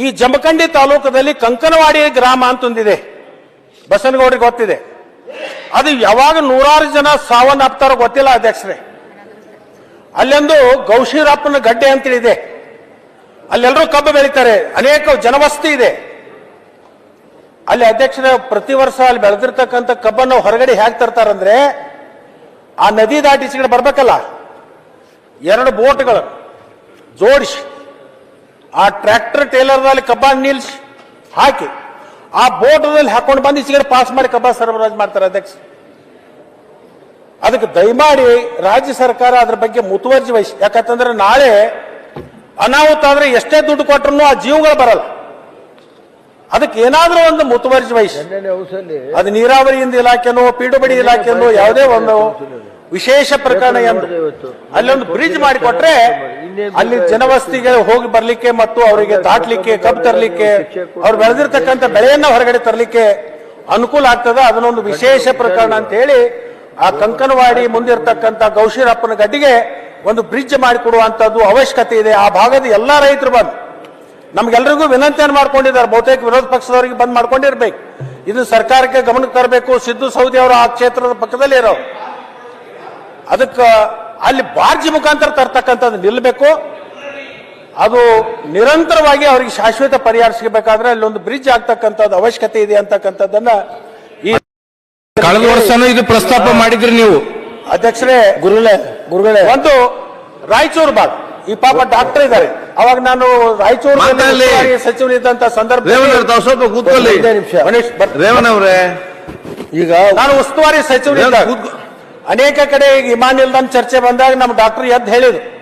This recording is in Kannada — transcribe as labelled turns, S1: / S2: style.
S1: ಈ ಜಮಖಂಡಿ ತಾಲೂಕದಲ್ಲಿ ಕಂಕನವಾಡಿ ಗ್ರಾಮ ಅಂತ ಒಂದಿದೆ ಬಸನಗೌಡರಿಗೆ ಗೊತ್ತಿದೆ. ಅದು ಯಾವಾಗ ನೂರಾರು ಜನ ಸಾವನ್ನಪ್ತಾರೋ ಗೊತ್ತಿಲ್ಲ ಅಧ್ಯಕ್ಷರೇ. ಅಲ್ಲೊಂದು ಗೌಶೀರಪ್ಪನ ಗಡ್ಡೆ ಅಂತೇಳಿದೆ. ಅಲ್ಲೆಲ್ಲರೂ ಕಬ್ಬು ಬೆಳೀತಾರೆ. ಅನೇಕ ಜನವಸ್ತಿ ಇದೆ. ಅಲ್ಲಿ ಅಧ್ಯಕ್ಷರ, ಪ್ರತಿ ವರ್ಷ ಅಲ್ಲಿ ಬೆಳೆದಿರ್ತಕ್ಕಂಥ ಕಬ್ಬನ್ನು ಹೊರಗಡೆ ಹೇಗೆ ತರ್ತಾರಂದ್ರೆ, ಆ ನದಿ ದಾಟಿಸಿಗಡೆ ಬರ್ಬೇಕಲ್ಲ. ಎರಡು ಬೋಟ್ಗಳು ಜೋಡಿಸಿ. ಆ ಟ್ರ್ಯಾಕ್ಟರ್ ಟೇಲರ್ನಲ್ಲಿ ಕಬ್ಬಾ ನಿಲ್ಸಿ ಹಾಕಿ ಆ ಬೋಟ್ನಲ್ಲಿ ಹಾಕೊಂಡು ಬಂದು ಈಚೆಗೆ ಪಾಸ್ ಮಾಡಿ ಕಬ್ಬಾ ಸರಬರಾಜು ಮಾಡ್ತಾರೆ ಅಧ್ಯಕ್ಷ. ಅದಕ್ಕೆ ದಯಮಾಡಿ ರಾಜ್ಯ ಸರ್ಕಾರ ಅದ್ರ ಬಗ್ಗೆ ಮುತುವರ್ಜಿ ವಹಿಸಿ. ಯಾಕಂತಂದ್ರೆ ನಾಳೆ ಅನಾಹುತ ಆದ್ರೆ ಎಷ್ಟೇ ದುಡ್ಡು ಕೊಟ್ಟರು ಆ ಜೀವಗಳು ಬರಲ್ಲ. ಅದಕ್ಕೆ ಏನಾದ್ರೂ ಒಂದು ಮುತುವರ್ಜಿ ವಹಿಸಿ. ಅದು ನೀರಾವರಿಯಿಂದ ಇಲಾಖೆನೋ ಪಿಡುಬಡಿ ಇಲಾಖೆನೋ ಯಾವುದೇ ಒಂದು ವಿಶೇಷ ಪ್ರಕರಣ ಎಂದು. ಅಲ್ಲೊಂದು ಬ್ರಿಡ್ಜ್ ಮಾಡಿಕೊಟ್ರೆ ಅಲ್ಲಿ ಜನವಸ್ತಿಗೆ ಹೋಗಿ ಬರ್ಲಿಕ್ಕೆ ಮತ್ತು ಅವರಿಗೆ ದಾಟ್ಲಿಕ್ಕೆ ಕಬ್ಬು ತರಲಿಕ್ಕೆ ಅವ್ರು ಬೆಳೆದಿರ್ತಕ್ಕಂಥ ಬೆಳೆಯನ್ನ ಹೊರಗಡೆ ತರಲಿಕ್ಕೆ ಅನುಕೂಲ ಆಗ್ತದ. ಅದನ್ನೊಂದು ವಿಶೇಷ ಪ್ರಕರಣ ಅಂತ ಹೇಳಿ ಆ ಕಂಕನವಾಡಿ ಮುಂದಿರ್ತಕ್ಕಂಥ ಗೌಶೀರಪ್ಪನ ಗಡ್ಡಿಗೆ ಒಂದು ಬ್ರಿಡ್ಜ್ ಮಾಡಿಕೊಡುವಂತದ್ದು ಅವಶ್ಯಕತೆ ಇದೆ. ಆ ಭಾಗದ ಎಲ್ಲಾ ರೈತರು ಬಂದು ನಮ್ಗೆಲ್ರಿಗೂ ವಿನಂತಿಯನ್ನು ಮಾಡ್ಕೊಂಡಿದ್ದಾರೆ. ಬಹುತೇಕ ವಿರೋಧ ಪಕ್ಷದವರಿಗೆ ಬಂದ್ ಮಾಡ್ಕೊಂಡಿರ್ಬೇಕು. ಇದು ಸರ್ಕಾರಕ್ಕೆ ಗಮನಕ್ಕೆ ತರಬೇಕು. ಸಿದ್ದು ಸೌದಿ ಅವರು ಆ ಕ್ಷೇತ್ರದ ಪಕ್ಕದಲ್ಲಿ ಇರೋ ಅದಕ್ಕೆ ಅಲ್ಲಿ ಬಾರ್ಜಿ ಮುಖಾಂತರ ತರ್ತಕ್ಕಂಥದ್ದು ನಿಲ್ಲಬೇಕು ಅದು ನಿರಂತರವಾಗಿ ಅವರಿಗೆ ಶಾಶ್ವತ ಪರಿಹಾರ ಸಿಗಬೇಕಾದ್ರೆ ಅಲ್ಲೊಂದು ಒಂದು ಬ್ರಿಡ್ಜ್ ಆಗ್ತಕ್ಕಂಥದ್ದು ಅವಶ್ಯಕತೆ ಇದೆ ಅಂತಕ್ಕಂಥದ್ದನ್ನ ಈ
S2: ಕಳೆದ ವರ್ಷನೂ ಇದು ಪ್ರಸ್ತಾಪ ಮಾಡಿದ್ರಿ ನೀವು.
S1: ಅಧ್ಯಕ್ಷರೇ
S3: ಗುರುಗಳೇ ಗುರುಗಳೇ.
S1: ಒಂದು ರಾಯಚೂರು ಭಾಗ. ಈ ಪಾಪ ಡಾಕ್ಟರ್ ಇದ್ದಾರೆ. ಅವಾಗ ನಾನು ರಾಯಚೂರು
S2: ಮಾತಾಡ್ಲಿ.
S1: ಸಚಿವನಿದ್ದಂತ ಸಂದರ್ಭ
S2: ಸ್ವಲ್ಪ ಕೂತ್ಕೊಳ್ಳಿ.
S3: ನಿಮಿಷ.
S2: ರೇವಣ್ಣ ಅವರೇ.
S3: ಈಗ
S1: ನಾನು ಉಸ್ತುವಾರಿ ಸಚಿವರಿದ್ದಾಗ
S2: ಕೂತ್ಕೊ-
S1: ಅನೇಕ ಕಡೆ ವಿಮಾನ ನಿಲ್ದಾಣ ಚರ್ಚೆ ಬಂದಾಗ ನಮ್ಮ ಡಾಕ್ಟರ್ ಎದ್ದು ಹೇಳಿದ್ರು.